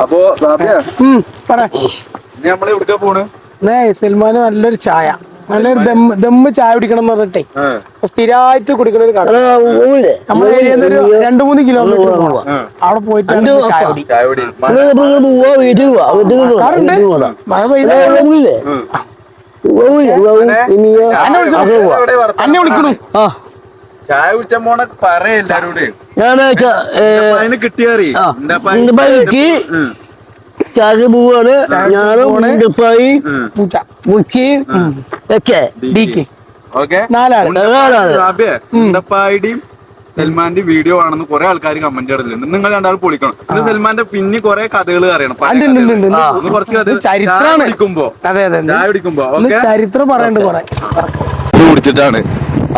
അപ്പൊ പോണ്? സൽമാന് നല്ലൊരു ചായ. നല്ലൊരു ദമ്മ് ദമ്മ് ചായ കുടിക്കണം എന്ന് പറഞ്ഞിട്ടേ. സ്ഥിരമായിട്ട് കുടിക്കുന്ന ഒരു കട. നമ്മുടെ ഏരിയയിൽ നിന്ന് ഒരു രണ്ട് മൂന്ന് കിലോമീറ്റർ പോകണം അവിടെ പോയിട്ട് ചായ കുടി ചായ കുടി. കാറുണ്ട്. മഴ പെയ്തേ. അന്നെ വിളിക്കണു. ചായ കുടിച്ചാൻ പോണ പറ എല്ലാരോട്. ഞാൻ കിട്ടിയാറി ചാക്ക് പോവാണ്. ഞാനും ഡിപ്പായി മുക്കി. ഒക്കെ ഡി കെ. ഓക്കെ. നാലാൾ. നാലാൾ. ഉണ്ടപ്പായുടെയും സൽമാന്റെ വീഡിയോ ആണെന്ന് കുറെ ആൾക്കാർ കമന്റ് ചെയ്തിട്ടുണ്ട് നിങ്ങൾ രണ്ടാൾ പൊളിക്കണം. ഇന്ന് സൽമാന്റെ പിന്നെ കുറെ കഥകൾ അറിയണം. കുറച്ച് കഥ ഇത് ചരിത്രാണ്. കുടിക്കുമ്പോ. അതെ അതെ ചായ കുടിക്കുമ്പോ. ചരിത്രം പറയണ്ട് കൊറേ. ഇത് കുടിച്ചിട്ടാണ്.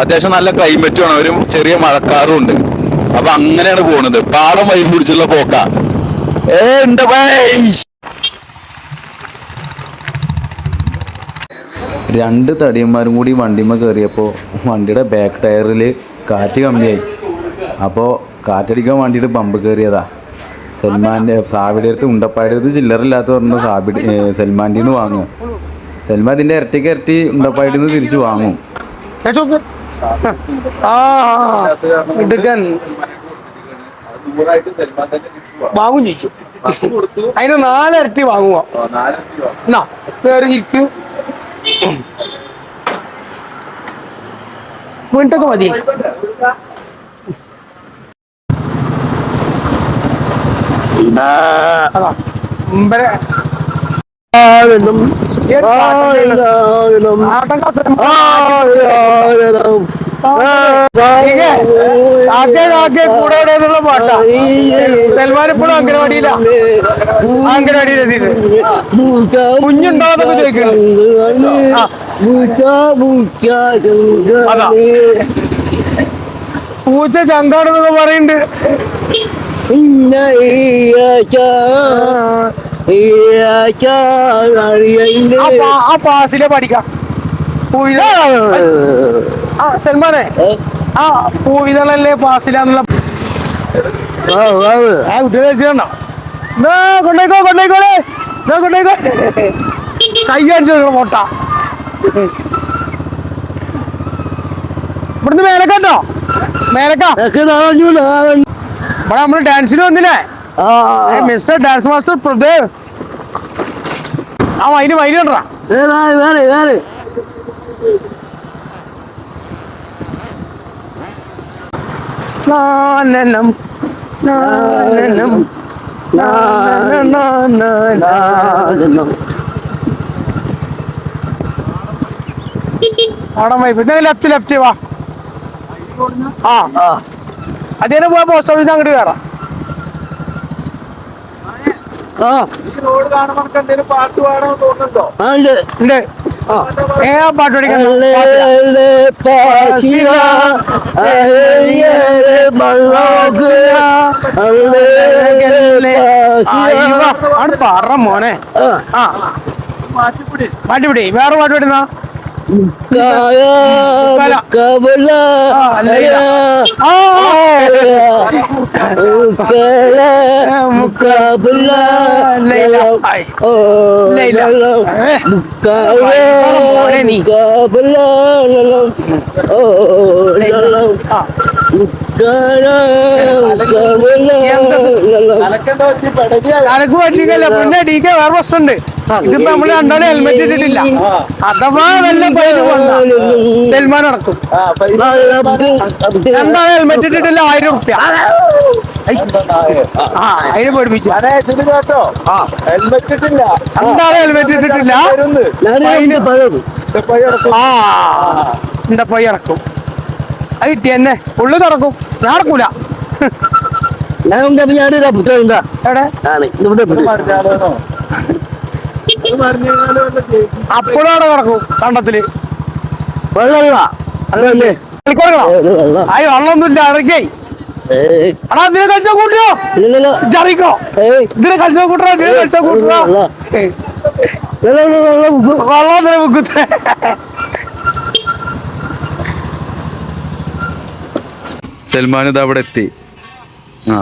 അത്യാവശ്യം നല്ല ക്ലൈമറ്റും ആണ്. ഒരു ചെറിയ മഴക്കാറും ഉണ്ട്. അപ്പൊ അങ്ങനെയാണ് പോണത്. പാടം വൈ പിടിച്ചുള്ള പോക്ക. ഏ ഉണ്ട് രണ്ട് തടിയന്മാരും കൂടി വണ്ടിമ്മ കയറിയപ്പോൾ വണ്ടിയുടെ ബാക്ക് ടയറിൽ കാറ്റ് കമ്മിയായി. അപ്പോൾ കാറ്റടിക്കാൻ വേണ്ടിയിട്ട് പമ്പ് കയറിയതാ സൽമാന്റെ സാബിയുടെ അടുത്ത് ഉണ്ടപ്പായുടെ അടുത്ത് ചില്ലറില്ലാത്ത പറഞ്ഞ സാബി സൽമാന്റെ നിന്ന് വാങ്ങും സൽമാൻ ഇതിന്റെ ഇരട്ടിക്ക് ഇരട്ടി ഉണ്ടപ്പായുടെ നിന്ന് തിരിച്ച് വാങ്ങും. ആ എടുക്കാൻ. വാങ്ങും ചോദിച്ചു. അതിന് നാലരട്ടി വാങ്ങുക എന്നാ വേറെ വീട്ടൊക്കെ മതി. അതാ ആകെ കൂടെ എന്നുള്ള പാട്ടാ. സൽമാൻ ഇപ്പോഴും അംഗനവാടിയില്ല അംഗനവാടിയിലെത്തിയിട്ട് കുഞ്ഞുണ്ടോന്നൊക്കെ ചോദിക്കുന്നു ആ. അതാ. പൂച്ച ചങ്കാണെന്നൊക്കെ പറയുന്നുണ്ട്. ആ പാസിലെ പഠിക്കാം. ആ. സൽമാനെ. ആ പൂവിതളല്ലേ പാസിലാന്നുള്ള ആ കുട്ടികളെ വെച്ചിട്ടുണ്ടോ എന്നാ കൊണ്ടേക്കോ കൊണ്ടേക്കോളെ എന്നാ കൊണ്ടേക്കോ കൈ കാണിച്ചു കൊടുക്കണം മുട്ട. ഇവിടുന്ന് മേലക്കണ്ടോ മേലക്കാ. ഇവിടെ നമ്മൾ ഡാൻസിന് വന്നില്ലേ? മിസ്റ്റർ ഡാൻസ് മാസ്റ്റർ പ്രദേവ് ആ വൈന് വൈന് കണ്ടാ നാനനം നാനനം നാനനം അവിടെ വൈ പിന്നെ ലെഫ്റ്റ് ലെഫ്റ്റ് വാ. ആ. അതേനെ പോയ പോസ്റ്റ് ഓഫീസ് അങ്ങോട്ട് കയറാം റോഡ് കാണുമ്പോൾ എന്തെങ്കിലും പാട്ട് പാടാൻ തോന്നുന്നുണ്ടോ? ഉണ്ട്. ഏ ആ പാട്ട് പഠിക്കാൻ ആണ് പറ മോനെ. ആ. പാട്ട് പിടി വേറെ പാട്ട് അനക്ക് പറ്റിക്കല്ല? പിന്നെ കെ വേറെ പ്രശ്നമുണ്ട്. ഇതിപ്പോ നമ്മൾ രണ്ടാളും ഹെൽമെറ്റ് ഇട്ടിട്ടില്ല. അഥവാ വല്ല സൽമാൻ ഇറക്കും രണ്ടാളും ഹെൽമെറ്റ് ഇട്ടിട്ടില്ല? ആയിരം റുപ്യ ആ അതിന് പഠിപ്പിച്ചു കേട്ടോ. ഹെൽമെറ്റ് ഇട്ടില്ല. രണ്ടാളും ഹെൽമെറ്റ് ഇട്ടിട്ടില്ല? ആ എന്റെ പൈ ഇറക്കും. അത് കിട്ടി എന്നെ ഉള്ളു തുറക്കും. ഞാൻ ഇറക്കൂല. എവിടെ? അപ്പോഴും അവിടെ കിടക്കും കണ്ടത്തിൽ. കളിക്കോളോ ആയി വെള്ളമൊന്നുമില്ല ഇറക്കേ എടാ ഇതിനെ കളിച്ചാ കൂട്ടിയോ ജറിക്കോ ഇതിനെ കളിച്ചാ കൂട്ടറോ ഇതിനെ കളിച്ചാ കൂട്ടറോ വെള്ളത്തിനെ മുക്കത്തെ സൽമാൻ ഇത് അവിടെ എത്തി. ആ.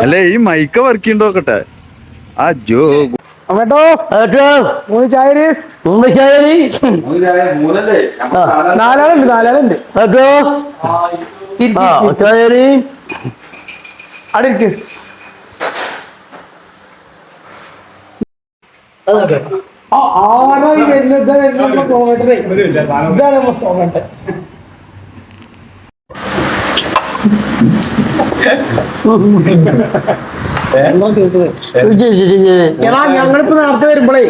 അല്ലേ ഈ മൈക്ക വർക്ക് ചെയ്യണ്ടോക്കട്ടെ ആ ജോ ഏട്ടോ മൂന്ന് ചായരി നാലാളുണ്ട് നാലാളുണ്ട് ആ ആരാ ഈ വരുന്നത്. ഇതാണ് നമ്മുടെ എടാ ഞങ്ങളിപ്പോ നേരത്തെ വരുമ്പോഴേ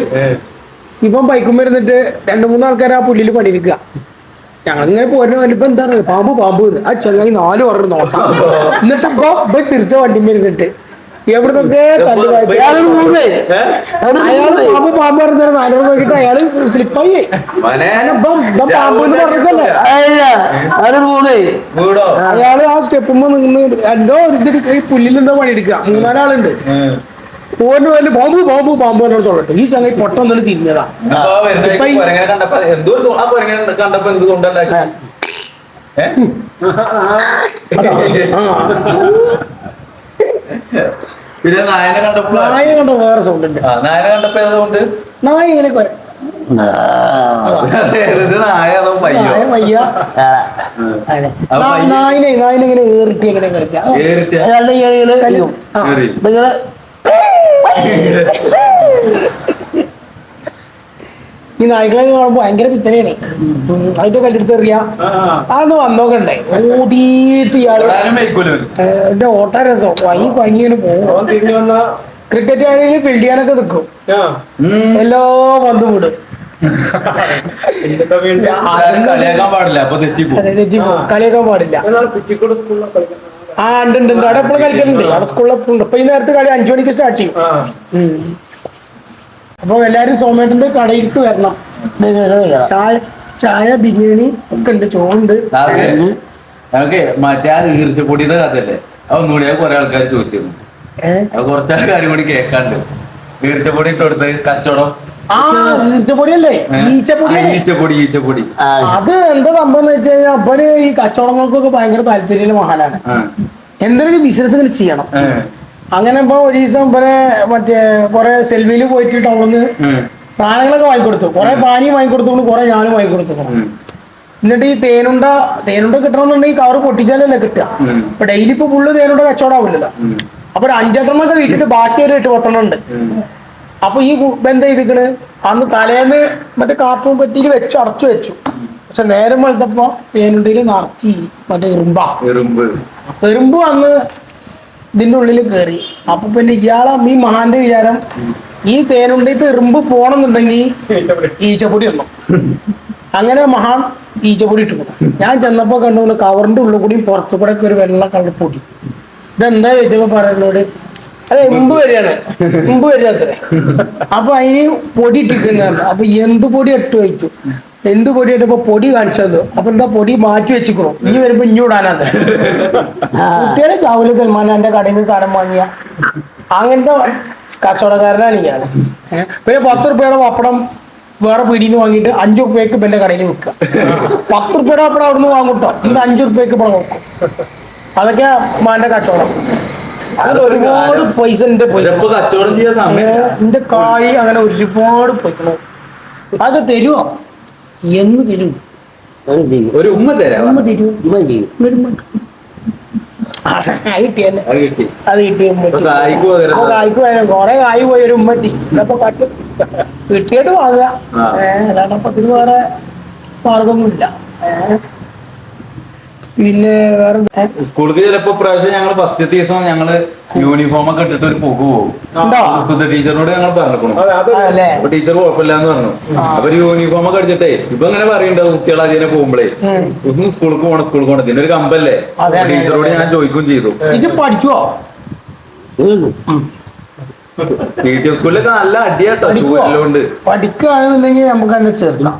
ഇപ്പം ബൈക്കും വരുന്നിട്ട് രണ്ടു മൂന്ന് ആൾക്കാർ ആ പുല്ലിൽ പണിയിരിക്കുക ഞങ്ങളിങ്ങനെ പോരുന്ന വലിപ്പം എന്താണ് പാമ്പ് പാമ്പ്. ആ ചെങ്ങായി നാല് പറഞ്ഞു നോട്ടാ എന്നിട്ടപ്പോ ഇപ്പൊ ചിരിച്ച വണ്ടി വരുന്നിട്ട് എവിടുന്നൊക്കെ അയാൾ മൂന്ന് അയാൾ പാമ്പ് പാമ്പ് പറഞ്ഞാൽ നാലോട് നോക്കിട്ട് അയാൾ സ്ലിപ്പായി ഇപ്പം ഇപ്പം പാമ്പ് എന്ന് പറഞ്ഞല്ലേ അല്ല അത് മൂന്ന് അയാൾ ആ. സ്റ്റെപ്പുമ്പോ നിന്ന് എന്തോ ഒരു പുല്ലിൽ എന്തോ പണിയെടുക്കുക മൂന്നാലാളുണ്ട്. ഓരോ വലിയ ബോംബ് ബോംബ് പാമ്പ് എന്നോട് തോന്നട്ടെ ഈ ചങ്ങായി പൊട്ടൊന്നും തിരിഞ്ഞതാ കണ്ടപ്പോ എന്ത് കൊണ്ടുണ്ടാക്കി? പിന്നെ നായനെ കണ്ടപ്പോ നായനെ കണ്ട വേറെ സൗണ്ട് ഉണ്ട്. ആ, നായനെ കണ്ടപ്പോ ഏതുകൊണ്ട് നായ ഇങ്ങനെ കൊര- ഇത് നായ നായിനെ നായിനെ ഇങ്ങനെ ഏറിട്ടി ഇങ്ങനെ കളിക്കാം കഴിയും. കേറി. നിങ്ങൾ ഈ നായ്ക്കളെ കാണുമ്പോ ഭയങ്കര പിത്തനെയാണ്. അതിന്റെ കല്ലെടുത്ത് എറിയ അതൊന്ന് വന്നോക്കണ്ടേ. ഓടിയിട്ട് ഇയാൾ എന്റെ ഓട്ട രസം? വൈകി ഭംഗിങ്ങനെ പോകും. ക്രിക്കറ്റ് ആണെങ്കിൽ ഫീൽഡ് ചെയ്യാനൊക്കെ നിൽക്കും എല്ലോ പന്തും വിടും. കളിയാക്കാൻ പാടില്ല കളിയാക്കാൻ പാടില്ല. ആ ഉണ്ട് ഉണ്ട് ഉണ്ട്. അവിടെ എപ്പോഴും കളിക്കുന്നുണ്ട് അവിടെ സ്കൂളിൽ എപ്പോഴും ഇപ്പൊ ഈ നേരത്തെ കളി അഞ്ചു മണിക്ക് സ്റ്റാർട്ട് ചെയ്യും. ഉം. അപ്പൊ എല്ലാരും സോമേട്ടന്റെ കടയിലേക്ക് വരണം. ചായ ചായ ബിരിയാണി ഒക്കെ ഉണ്ട് ചോറുണ്ട്. നമുക്ക് മറ്റേ ആ ഈർച്ചപ്പൊടിയുടെ കഥയല്ലേ? അതൊന്നുകൂടി അത് കുറെ ആൾക്കാർ ചോദിച്ചിരുന്നു. അത് കുറച്ച് കൂടി കേക്കാണ്ട്. ഈർച്ചപ്പൊടി ഇട്ട് കൊടുത്ത് കച്ചവടം. ഈച്ചപ്പൊടിയല്ലേ? ഈച്ചപ്പൊടി ഈച്ചപ്പൊടി. അത് എന്താ സംഭവം എന്ന് വെച്ച് കഴിഞ്ഞാൽ അപ്പന് ഈ കച്ചവടങ്ങൾക്കൊക്കെ ഭയങ്കര താല്പര്യമുള്ള മഹാനാണ്. എന്തെങ്കിലും ബിസിനസ് ഇങ്ങനെ ചെയ്യണം. അങ്ങനെ ഇപ്പൊ ഒരു ദിവസം പിന്നെ മറ്റേ കുറെ സെൽവിയിൽ പോയിട്ട് ടൗണിൽ സാധനങ്ങളൊക്കെ വാങ്ങിക്കൊടുത്തു. കുറെ പാനിയും വാങ്ങിക്കൊടുത്തു കുറെ ഞാനും വാങ്ങിക്കൊടുത്തു. എന്നിട്ട് ഈ തേനുണ്ട തേനുണ്ട കിട്ടണമെന്നുണ്ടെങ്കിൽ കവർ പൊട്ടിച്ചാലല്ലേ കിട്ടുക. അപ്പൊ ഇപ്പൊ ഡെയിലി ഇപ്പൊ ഫുള്ള് തേനുണ്ട കച്ചവടം ആവില്ലല്ലോ. ഉം. അപ്പൊ ഒരു അഞ്ചെട്ടെണ്ണൊക്കെ വീട്ടിട്ട് ബാക്കി ഒരു എട്ട് പത്തെണ്ണം ഉണ്ട് അപ്പൊ ഈ ബന്ധം ഇതിക്കണ് ചെയ്തിക്കണ്? അന്ന് തലേന്ന് മറ്റേ കാർട്ടൂൺ പെട്ടിയിൽ വെച്ച് അടച്ചു വെച്ചു. പക്ഷെ നേരം വെളുത്തപ്പോ തേനുണ്ടിയിൽ നിറച്ചി മറ്റേ ഇറുമ്പ എറുമ്പ് എറുമ്പ് വന്ന് ഇതിന്റെ ഉള്ളിൽ കയറി അപ്പൊ പിന്നെ ഇയാളെ ഈ മഹാന്റെ വിചാരം. ഈ തേനുണ്ടി തെറുമ്പ് പോണെന്നുണ്ടെങ്കിൽ ഈച്ചപ്പൊടി. ഒന്നും അങ്ങനെ മഹാൻ ഈച്ചപ്പൊടി ഇട്ടു ഞാൻ ചെന്നപ്പോ കണ്ടുകൊണ്ട് കവറിന്റെ ഉള്ളിൽ കൂടി പുറത്തു കൂടെ ഒരു വെള്ള കളർ പൊടി. ഇതെന്താ ചോദിച്ചപ്പോ പറയുന്നോട് അല്ല എമ്പ് വരികയാണ്. എമ്പ് വരിക അത്ര. അപ്പൊ അതിന് പൊടി ഇട്ടിരിക്കുന്നതാണ് അപ്പൊ എന്ത് പൊടി ഇട്ടു വെച്ചു എന്ത് പൊടി ഇട്ടപ്പോ പൊടി കാണിച്ചത് അപ്പൊ എന്താ പൊടി മാറ്റി വെച്ചിക്കണു? നീ വരുമ്പോ ഇഞ്ഞു ഇടാനാ കുട്ടികളെ ചാവൂല സൽമാൻ എന്റെ കടയിൽ നിന്ന് സാധനം വാങ്ങിയ. അങ്ങനത്തെ കച്ചവടക്കാരനാണ് ഇയാൾ. പിന്നെ പത്ത് റുപ്യയുടെ പപ്പടം വേറെ പീടിയിൽ നിന്ന് വാങ്ങിയിട്ട് അഞ്ചു റുപ്യക്ക് ഇപ്പൊ എന്റെ കടയിൽ വിൽക്കുക പത്ത് റുപ്യയുടെ പപ്പടം അവിടുന്ന് വാങ്ങൂട്ടോ. എന്നിട്ട് അഞ്ചു റുപ്യക്ക് പണം നോക്കും അതൊക്കെ മാന്റെ കച്ചവടം. അങ്ങനെ ഒരുപാട് പൈസ എന്റെ കച്ചവടം ചെയ്യാൻ സമയം എന്റെ കായ് അങ്ങനെ ഒരുപാട് പോയിക്കണു. അതൊക്കെ തരുമോ എന്ന് തരും. ഒരു ഉമ്മ തരാം. ഉമ്മ അത് കിട്ടിയല്ലേ അത് കിട്ടി കായ്ക്ക് പകരം കൊറേ കായ് പോയി ഒരു ഉമ്മട്ടി കട്ട്. കിട്ടിയത് വാങ്ങുക. ആ. ഏഹ് അല്ലാണ്ട് അപ്പൊ ഇതിന് വേറെ മാർഗമൊന്നുമില്ല. ഏഹ് പിന്നെ വേറെ സ്കൂളിൽ ചിലപ്പോ പ്രാവശ്യം ഞങ്ങൾ ഫസ്റ്റ് ദിവസം ഞങ്ങൾ യൂണിഫോം ഒക്കെ ഇട്ടിട്ട് ഒരു പോക്ക് പോകും? സുധ ടീച്ചറിനോട് ഞങ്ങൾ പറഞ്ഞു അപ്പൊ ടീച്ചർ കുഴപ്പമില്ലാന്ന് പറഞ്ഞു. അപ്പൊ യൂണിഫോം ഒക്കെ അടിച്ചിട്ടേ ഇപ്പൊ ഇങ്ങനെ പറയണ്ടത് കുട്ടികൾ അതിനെ പോകുമ്പോഴേ. ഒന്ന് സ്കൂളിൽ പോകണം സ്കൂളിൽ പോകണം ഇതിന്റെ ഒരു കമ്പല്ലേ? ടീച്ചറോട് ഞാൻ ചോദിക്കുകയും ചെയ്തു. ഇത് പഠിക്കുവോ പി ടി സ്കൂളിലൊക്കെ നല്ല അടിയാട്ടോ പഠിക്കുകയാണെന്നുണ്ടെങ്കിൽ നമുക്ക് തന്നെ ചേർത്താം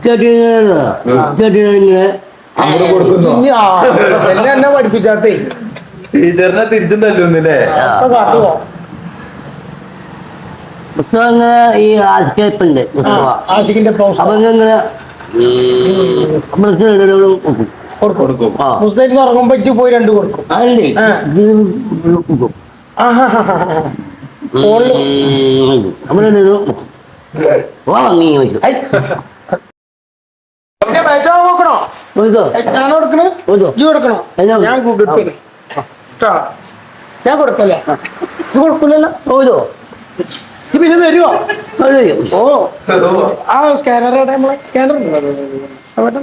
എന്നെ എന്നെ പഠിപ്പിച്ചാത്തേ? ടീച്ചറിനെ തിരിച്ചും തല്ലുന്നില്ലേ അപ്പൊ കാട്ടുവോ പുസ്തകങ്ങൾ ഈ ആസ്കേപ്പ് ഉണ്ട് ആ, പുസ്തകം ആഷിഖിന്റെ അപ്പൊ ഇങ്ങനെ ഈ. കൊടുക്കും. കൊടുക്കും. പുസ്തകത്തിൽ ഉറങ്ങുമ്പോ പോയി രണ്ട് കൊടുക്കും. അല്ലേ നമ്മളൊരു വാങ്ങി ചോദിച്ചു ഞാനോ കൊടുക്കണേ? നോക്കോ കൊടുക്കണോ? ഞാൻ ഞാൻ ഗൂഗിൾ പേ ഞാൻ കൊടുക്കല്ലേ? ഇത് കൊടുക്കില്ലല്ലോ നോക്കോ ഇത് പിന്നെ തരുവോ? ഓ. ആ സ്കാനർ സ്കാനർ ഉണ്ടോ? അവിടെ